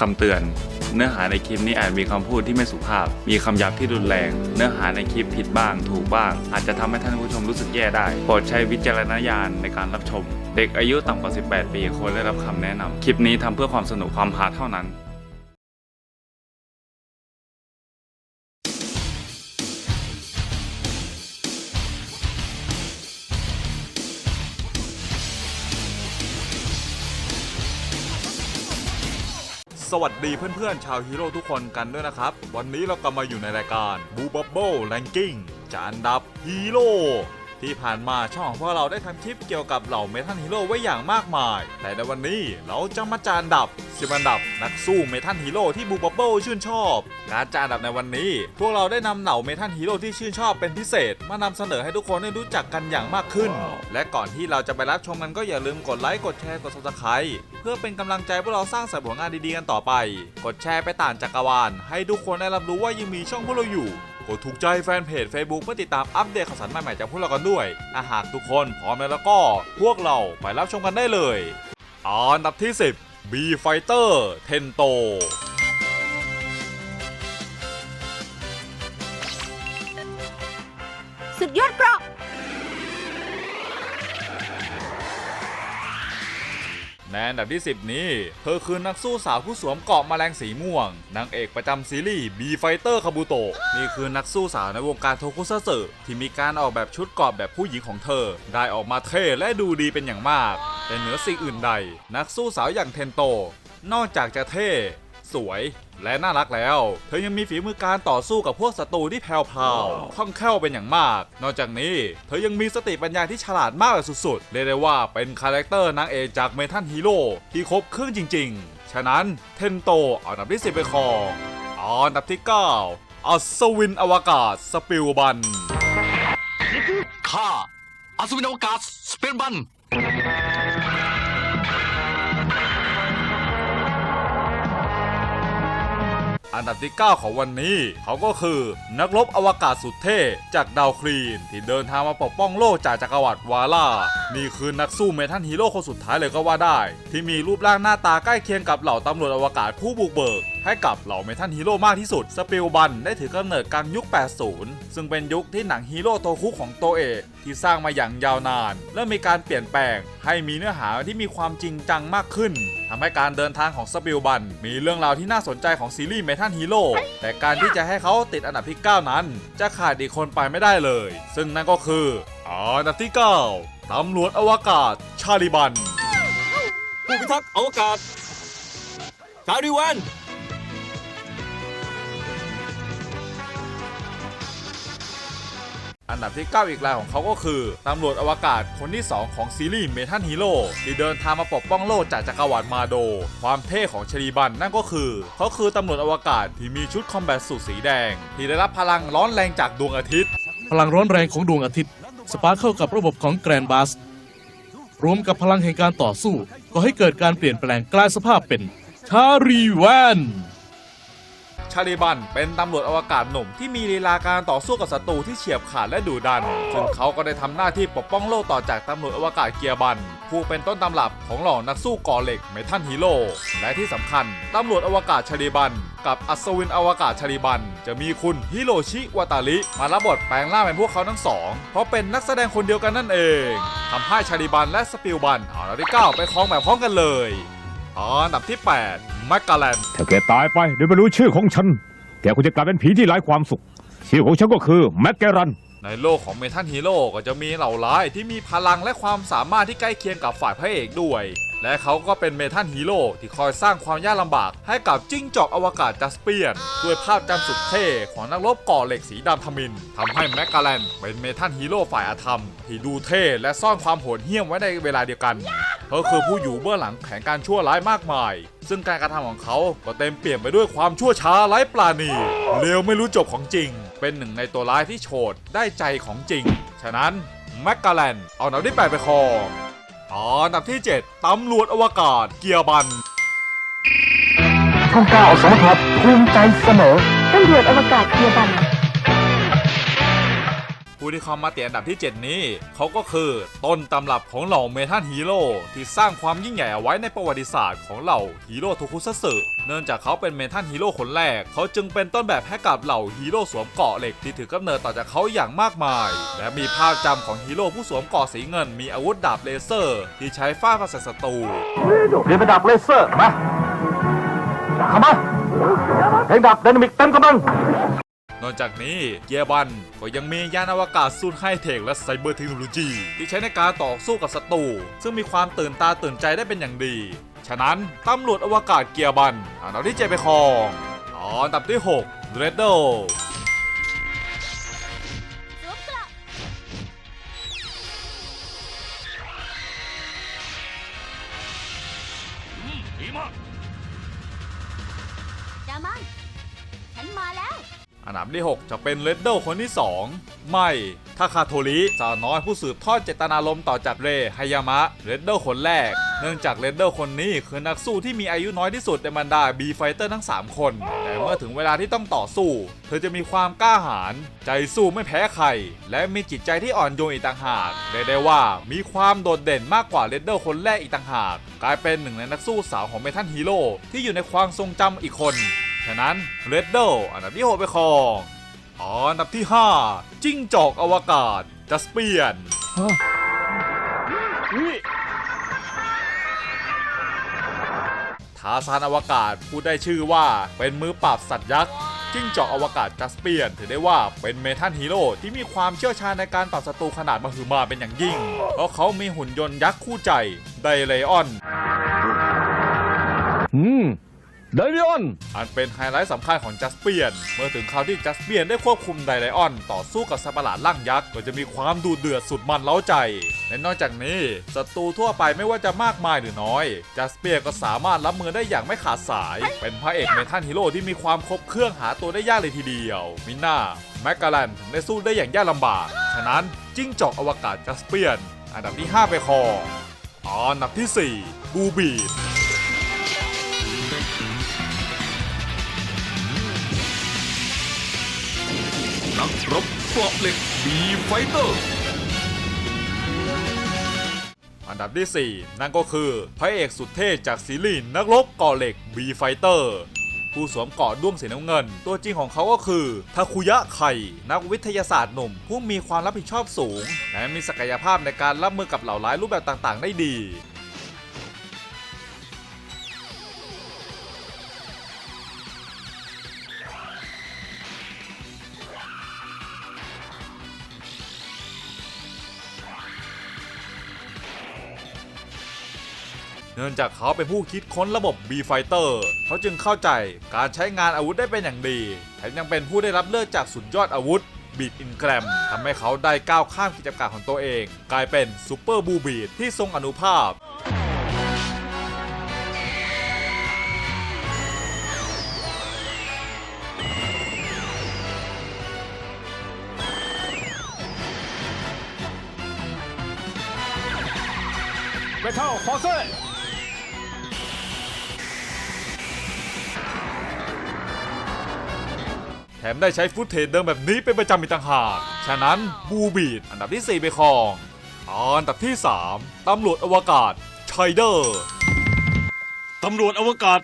คำเตือน เนื้อหาในคลิปนี้อาจมีคำพูดที่ไม่สุภาพ มีคำหยาบที่รุนแรง เนื้อหาในคลิปผิดบ้าง ถูกบ้าง อาจจะทำให้ท่านผู้ชมรู้สึกแย่ได้ โปรดใช้วิจารณญาณในการรับชม เด็กอายุต่ำกว่า 18 ปีควรได้รับคำแนะนำคลิปนี้ทำเพื่อความสนุกความฮาเท่านั้น สวัสดีเพื่อนๆ ชาวฮีโร่ทุกคนกันด้วยนะครับ วันนี้เรากลับมาอยู่ในรายการบูบับเบิลแลนกิ้งจานดับฮีโร่ ที่ผ่านมาช่องของพวกเราได้ทำคลิปเกี่ยวกับเหล่าเมทัลฮีโร่ไว้อย่างมากมาย แต่ในวันนี้เราจะมาจานดับสิบอันดับนักสู้เมทัลฮีโร่ที่บูบับเบิลชื่นชอบ การจานดับในวันนี้ พวกเราได้นำเหล่าเมทัลฮีโร่ที่ชื่นชอบเป็นพิเศษ มานำเสนอให้ทุกคนได้รู้จักกันอย่างมากขึ้น และก่อนที่เราจะไปรับชมกันก็อย่าลืมกดไลค์กดแชร์กด subscribe เพื่อเป็นกำลังใจพวกเราสร้างสรรค์ผลงานดีๆกันต่อไป กดแชร์ไปต่างจักรวาลให้ทุกคนได้รับรู้ว่ายังมีช่องพวกเราอยู่ ดถูกใจแฟนเพจ Facebook เพื่อติดตามอัปเดตข่าวสารใหม่ๆจากพวกเรากันด้วยอาหากทุกคนพร้อมแล้วแล้วก็พวกเราไปรับชมกันได้เลยอันดับที่ 10 B Fighter Tento ในอันดับที่ 10 นี้ เธอคือนักสู้สาวผู้สวมเกราะแมลงสีม่วง นางเอกประจำซีรีส์ B Fighter คาบูโตะนี่คือนักสู้สาวในวงการโทคุซัตสึที่มีการออกแบบชุดเกราะแบบผู้หญิงของเธอ ได้ออกมาเท่และดูดีเป็นอย่างมาก แต่เหนือสิ่งอื่นใด นักสู้สาวอย่างเทนโต นอกจากจะเท่ สวยและน่ารักแล้ว เธอยังมีฝีมือการต่อสู้กับพวกศัตรูที่แผ่วพาวคล่องแคล่วเป็นอย่างมาก นอกจากนี้ เธอยังมีสติปัญญาที่ฉลาดมากแบบสุดๆ เรียกได้ว่าเป็นคาแรคเตอร์นางเอกจากเมทัลฮีโร่ที่ครบเครื่องจริง ๆ ฉะนั้นเทนโตเอาอันดับที่ 10 ไปครองอันดับที่ 9 อัศวินอวกาศสปิลบันข้าอัศวินอวกาศสเปนบัน อันดับที่ 9 ของวันนี้ เขาก็คือนักรบอวกาศสุดเท่จากดาวคลีน ที่เดินทางมาปกป้องโลกจากจักรวรรดิวาล่า นี่คือนักสู้เมทัลฮีโร่คนสุดท้ายเลยก็ว่าได้ ที่มีรูปร่างหน้าตาใกล้เคียงกับเหล่าตำรวจอวกาศผู้บุกเบิกให้กับเหล่าเมทัลฮีโร่มากที่สุด สปิลบันได้ถือกำเนิดกลางยุค 80 ซึ่งเป็นยุคที่หนังฮีโร่โตคุของโตเอกที่สร้างมาอย่างยาวนาน และมีการเปลี่ยนแปลงให้มีเนื้อหาที่มีความจริงจังมากขึ้นทำให้การเดินทางของสปิลบัน มีเรื่องราวที่น่าสนใจของซีรีส์เมทัลฮีโร่แต่การที่จะให้เขาติดอันดับที่ 9 นั้น จะขาดอีกคนไปไม่ได้เลย ซึ่งนั่นก็คืออันดับที่ 9ตำรวจอวกาศชาลิบันผู้พิทักษ์อวกาศชาริวัน อันดับที่ 9 อีกรายของเขาก็คือตำรวจอวกาศคนที่ 2 ของซีรีส์เมทัลฮีโร่ที่เดินทางมาปกป้องโลกจากจักรวรรดิมาโด ความเท่ของชลีบันนั่นก็คือ เขาคือตำรวจอวกาศที่มีชุดคอมแบทสูทสีแดง ที่ได้รับพลังร้อนแรงจากดวงอาทิตย์ พลังร้อนแรงของดวงอาทิตย์ สปาร์เข้ากับระบบของแกรนบัสรวมกับพลังแห่งการต่อสู้ก็ให้เกิดการเปลี่ยนแปลงกลายสภาพเป็นชารีแวน ชาลีบัน เป็นตำรวจอวกาศหนุ่มที่มีลีลาการต่อสู้กับศัตรูที่เฉียบขาดและดุดันซึ่งเขาก็ได้ทำหน้าที่ปกป้องโลกต่อจากตำรวจอวกาศเกียร์บัน ผู้เป็นต้นตำรับของเหล่านักสู้ก่อเหล็กเมทัลฮีโร่และที่สำคัญตำรวจอวกาศชาลีบัน กับอัศวินอวกาศชาลีบัน จะมีคุณฮิโรชิวาตาริมารับบทแปลงร่างเป็นพวกเขาทั้งสอง เพราะเป็นนักแสดงคนเดียวกันนั่นเองทำให้ชาลีบันและสปิลบันเอาอันดับที่เก้าไปครองแบบพร้อมกันเลยอันดับที่ 8 แมกกาแลนถ้าแกตายไปโดยไม่รู้ชื่อของฉัน แกคงจะกลายเป็นผีที่ไร้ความสุข ชื่อของฉันก็คือแม็กแกรัน ในโลกของเมทัลฮีโร่ก็จะมีเหล่าร้ายที่มีพลังและความสามารถที่ใกล้เคียงกับฝ่ายพระเอกด้วย และเขาก็เป็นเมทัลฮีโร่ที่คอยสร้างความยากลำบาก ให้กับจิ้งจอกอวกาศจัสเปียน ด้วยภาพจำสุดเท่ของนักรบก่อเหล็กสีดำทมินทำให้แมกกาแลนเป็นเมทัลฮีโร่ฝ่ายอาธรรม ที่ดูเท่และซ่อนความโหดเหี้ยมไว้ในเวลาเดียวกันเธอคือผู้อยู่เบื้องหลังแผนการชั่วร้ายมากมาย ซึ่งการกระทำของเขาก็เต็มเปี่ยมไปด้วยความชั่วช้าไร้ปราณีเลวไม่รู้จบของจริง เป็นหนึ่งในตัวร้ายที่โฉดได้ใจของจริง ฉะนั้นแมกกาแลนเอาอันดับที่8ไปคอ งอันดับที่ 7ตำรวจอวกาศเกียร์บัน ช่องเก้าสมทัศน์ภูมิใจเสนอตำรวจอวกาศเกียร์บัน ผู้นิคอมมาตียอันดับที่ 7 นี้ เขาก็คือต้นตำรับของเหล่าเมทัลฮีโร่ที่สร้างความยิ่งใหญ่เอาไว้ในประวัติศาสตร์ของเหล่าฮีโร่โทคุซัตสึเนื่องจากเขาเป็นเมทัลฮีโร่คนแรก เขาจึงเป็นต้นแบบให้กับเหล่าฮีโร่สวมเกราะเหล็กที่ถือกำเนิดต่อจากเขาอย่างมากมาย และมีภาพจำของฮีโร่ผู้สวมเกราะสีเงิน มีอาวุธดาบเลเซอร์ ที่ใช้ฟาดฟันใส่ศัตรูเรียนเป็นดาบเลเซอร์มาเข้ามาเพลงดาบไดนามิกเต็มกำลัง นอกจากนี้เกียร์บันก็ยังมียานอวกาศสุดไฮเทคและไซเบอร์เทคโนโลยี ที่ใช้ในการต่อสู้กับศัตรูซึ่งมีความตื่นตาตื่นใจได้เป็นอย่างดี ฉะนั้นตำรวจอวกาศเกียร์บันอันดับที่เจไปครองอันดับที่6 r e d d l ดามันฉันมาแล้ว อันดับที่ 6 จะเป็นเรดเดิลคนที่ 2 ไม่ทาคาโทริสาวน้อยผู้สืบทอดเจตนารมณ์ต่อจากเรฮายามะเรดเดิลคนแรก เนื่องจากเรดเดิลคนนี้คือนักสู้ที่มีอายุน้อยที่สุดในบรรดาบีไฟเตอร์ทั้ง 3 คน แต่เมื่อถึงเวลาที่ต้องต่อสู้ เธอจะมีความกล้าหาญใจสู้ไม่แพ้ใคร และมีจิตใจที่อ่อนโยนอีกต่างหากเรียกได้ว่ามีความโดดเด่นมากกว่าเรดเดิลคนแรกอีกต่างหาก กลายเป็นหนึ่งในนักสู้สาวของเมทัลฮีโร่ที่อยู่ในความทรงจำอีกคน ฉะนั้นเรดเดลอันดับที่ 6 ไปครองอันดับที่ 5 จิ้งจอกอวกาศจัสเปียนทาซานอวกาศพูดได้ชื่อว่าเป็นมือปราบสัตว์ยักษ์จิ้งจอกอวกาศจัสเปียน ถือได้ว่าเป็นเมทัลฮีโร่ที่มีความเชี่ยวชาญในการปราบศัตรูขนาดมหึมาเป็นอย่างยิ่ง เพราะเขามีหุ่นยนต์ยักษ์คู่ใจไดเรออน อืม ไดเรียนอันเป็นไฮไลท์สำคัญของจัสเปียน เมื่อถึงคราวที่จัสเปียนได้ควบคุมไดไลออน ต่อสู้กับสัตว์ประหลาดร่างยักษ์ก็จะมีความดูเดือดสุดมันเล้าใจ และนอกจากนี้ศัตรูทั่วไปไม่ว่าจะมากมายหรือน้อย จัสเปียนก็สามารถรับมือได้อย่างไม่ขาดสาย เป็นพระเอกเมทัลฮีโร่ที่มีความครบเครื่องหาตัวได้ยากเลยทีเดียว มิน่าแมกกาแลนถึงได้สู้ได้อย่างยากลำบาก ฉะนั้นจิ้งจอกอวกาศจัสเปียน อันดับที่ 5 ไปครองอันดับที่ 4 บูบีด นักรบเกราะเหล็กบีไฟเตอร์ อันดับที่ 4 นั่นก็คือพระเอกสุดเท่จากซีรีส์นักรบก่อเหล็ก B Fighter ผู้สวมเกราะด้วงสีน้ำเงิน ตัวจริงของเขาก็คือทาคุยะไข่นักวิทยาศาสตร์หนุ่ม ผู้มีความรับผิดชอบสูง และมีศักยภาพในการรับมือกับเหล่าร้ายรูปแบบต่างๆ ได้ดี นื่องจากเขาเป็นผู้คิดค้นระบบ B Fighter เขาจึงเข้าใจการใช้งานอาวุธได้เป็นอย่างดีแถมยังเป็นผู้ได้รับเลือกจากสุดยอดอาวุธบีดอินแกรมทำให้เขาได้ก้าวข้ามกิจการของตัวเอง กลายเป็นซูเปอร์บูบีดที่ทรงอนุภาพเมทัลฟอร์เซ แถมได้ใช้ฟุตเทจเดิมแบบนี้เป็นประจำอีกต่างหาก ฉะนั้นบูบีดอันดับที่ 4 ไปครอง อันดับที่ 3 ตำรวจอวกาศไชเดอร์ ตำรวจอวกาศ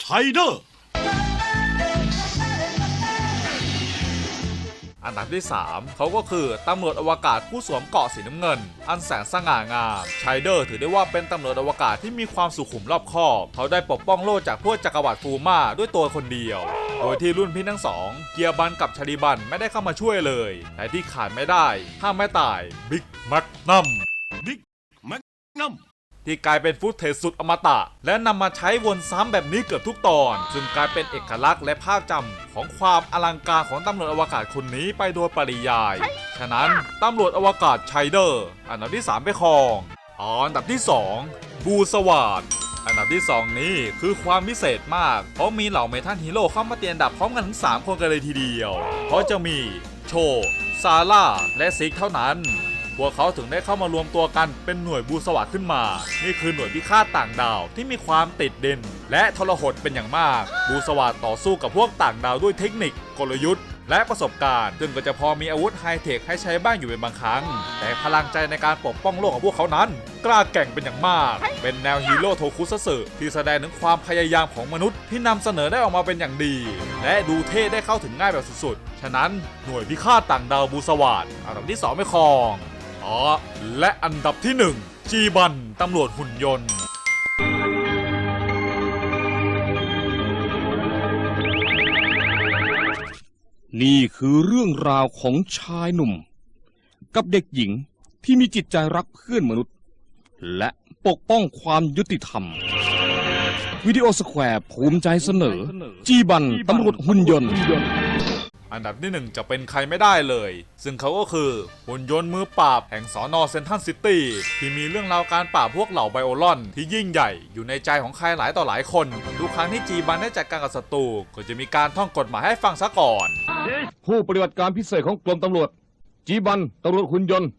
ไชเดอร์ อันดับที่ 3 เขาก็คือตำรวจอวกาศผู้สวมเกราะสีน้ำเงิน อันแสนสง่างามไชเดอร์ถือได้ว่าเป็นตำรวจอวกาศที่มีความสุขุมรอบคอบเขาได้ปกป้องโลกจากพวกจักรวรรดิฟูมาด้วยตัวคนเดียว โดยที่รุ่นพี่ทั้งสองเกียร์บันกับชาลีบันไม่ได้เข้ามาช่วยเลยแต่ที่ขาดไม่ได้ห้ามไม่ตายบิ๊กแมกนัมบิ๊กแมกนัม ที่กลายเป็นฟุตเทจสุดอมตะ และนำมาใช้วนซ้ำแบบนี้เกือบทุกตอน ซึ่งกลายเป็นเอกลักษณ์และภาพจำของความอลังการของตำรวจอวกาศคนนี้ไปโดยปริยาย ฉะนั้นตำรวจอวกาศไชเดอร์ อันดับที่ 3 ไปครอง อันดับที่ 2 บูสวาดอันดับที่ 2 นี้คือความพิเศษมาก เพราะมีเหล่าเมทัลฮีโร่เข้ามาเตียนดับพร้อมกันทั้ง3 คนกันเลยทีเดียว เพราะจะมีโช ซาร่า และซิกเท่านั้น พวกเขาถึงได้เข้ามารวมตัวกันเป็นหน่วยบูสวัสดขึ้นมา นี่คือหน่วยพิฆาตต่างดาวที่มีความติดดินและทรหดเป็นอย่างมาก บูสวัสดต่อสู้กับพวกต่างดาวด้วยเทคนิค กลยุทธ์ และประสบการณ์ ซึ่งก็จะพอมีอาวุธไฮเทคให้ใช้บ้างอยู่เป็นบางครั้ง แต่พลังใจในการปกป้องโลกของพวกเขานั้น กล้าแกร่งเป็นอย่างมาก เป็นแนวฮีโร่โทคุซัสึที่แสดงถึงความพยายามของมนุษย์ที่นำเสนอได้ออกมาเป็นอย่างดี และดูเท่ได้เข้าถึงง่ายแบบสุดๆ ฉะนั้นหน่วยพิฆาตต่างดาวบูสวาดอันดับที่2ไม่ครอง อ๋อและอันดับที่ 1 จีบันตำรวจหุ่นยนต์นี่คือเรื่องราวของชายหนุ่ม กับเด็กหญิงที่มีจิตใจรักเพื่อนมนุษย์ และปกป้องความยุติธรรม วิดีโอสแควร์ภูมิใจเสนอ จีบันตำรวจหุ่นยนต์ อันดับที่หนึ่งจะเป็นใครไม่ได้เลย ซึ่งเขาก็คือหุ่นยนต์มือปราบแห่งสอนอเซนทันซิตี้ที่มีเรื่องราวการปราบพวกเหล่าไบโอลอน ที่ยิ่งใหญ่อยู่ในใจของใครหลายต่อหลายคน ทุกครั้งที่จีบันได้จัดการกับศัตรูก็จะมีการท่องกฎหมายให้ฟังซะก่อน ผู้ปฏิบัติการพิเศษของกรมตำรวจ จีบันตำรวจหุ่นยนต์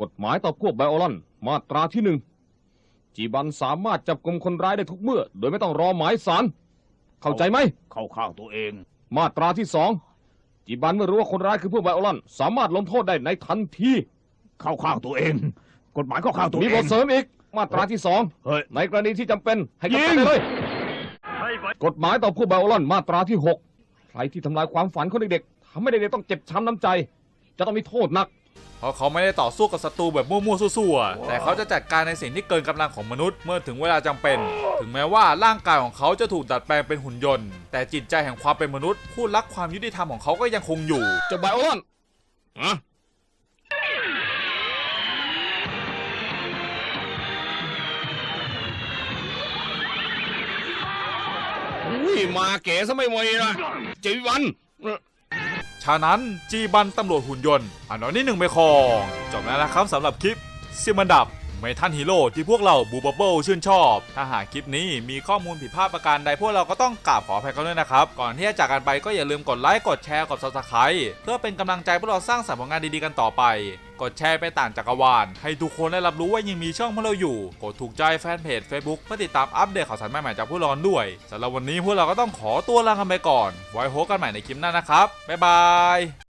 กฎหมายต่อพวกไบโอลอน มาตราที่หนึ่งจีบันสามารถจับกลุ่มคนร้ายได้ทุกเมื่อ โดยไม่ต้องรอหมายสารเข้าใจไหมเข้าข้างตัวเอง มาตราที่สอง จีบันเมื่อรู้ว่าคนร้ายคือพวกไบโอลอนสามารถลงโทษได้ในทันทีเข้าข้างตัวเอง กฎหมายเข้าข้างตัวเองมีบทเสริมอีกมาตราที่สองเฮ้ยในกรณีที่จำเป็นให้กำยิจัดงได้เลยกฎหมายต่อผู้ไบโอลอนมาตราที่6ใครที่ทำลายความฝันของเด็กๆทำให้เด็กๆต้องเจ็บช้ำน้ำใจ จะต้องมีโทษหนัก เพราะเขาไม่ได้ต่อสู้กับศัตรูแบบมั่วๆซั่วๆแต่เขาจะจัดการในสิ่งที่เกินกำลังของมนุษย์เมื่อถึงเวลาจำเป็น ถึงแม้ว่าร่างกายของเขาจะถูกดัดแปลงเป็นหุ่นยนต์ แต่จิตใจแห่งความเป็นมนุษย์ ผู้รักความยุติธรรมของเขาก็ยังคงอยู่เจะไบโอลอนอะอุ้ยมาเก๋ซะไม่ไหวนะจีวัน ฉะนั้นจีบันตำรวจหุ่นยนต์อันนี้หนึ่งไปครองจบแล้วนะครับสำหรับคลิปซิมันดับ มทันฮีโร่ที่พวกเราบูบับเบิลชื่นชอบ ถ้าหากคลิปนี้มีข้อมูลผิดพลาดประการใดพวกเราก็ต้องกราบขออภัยกันด้วยนะครับ ก่อนที่จะจากกันไปก็อย่าลืมกดไลค์กดแชร์กด subscribe เพื่อเป็นกำลังใจพวกเราสร้างสรรค์ผลงานดีๆกันต่อไป กดแชร์ไปต่างจักรวาล ให้ทุกคนได้รับรู้ว่ายังมีช่องพวกเราอยู่ กดถูกใจแฟนเพจ Facebook เพื่อติดตามอัปเดตข่าวสารใหม่ๆจากพวกเราด้วยสำหรับวันนี้พวกเราก็ต้องขอตัวลากันไปก่อน ไว้พบกันใหม่ในคลิปหน้านะครับบ๊ายบาย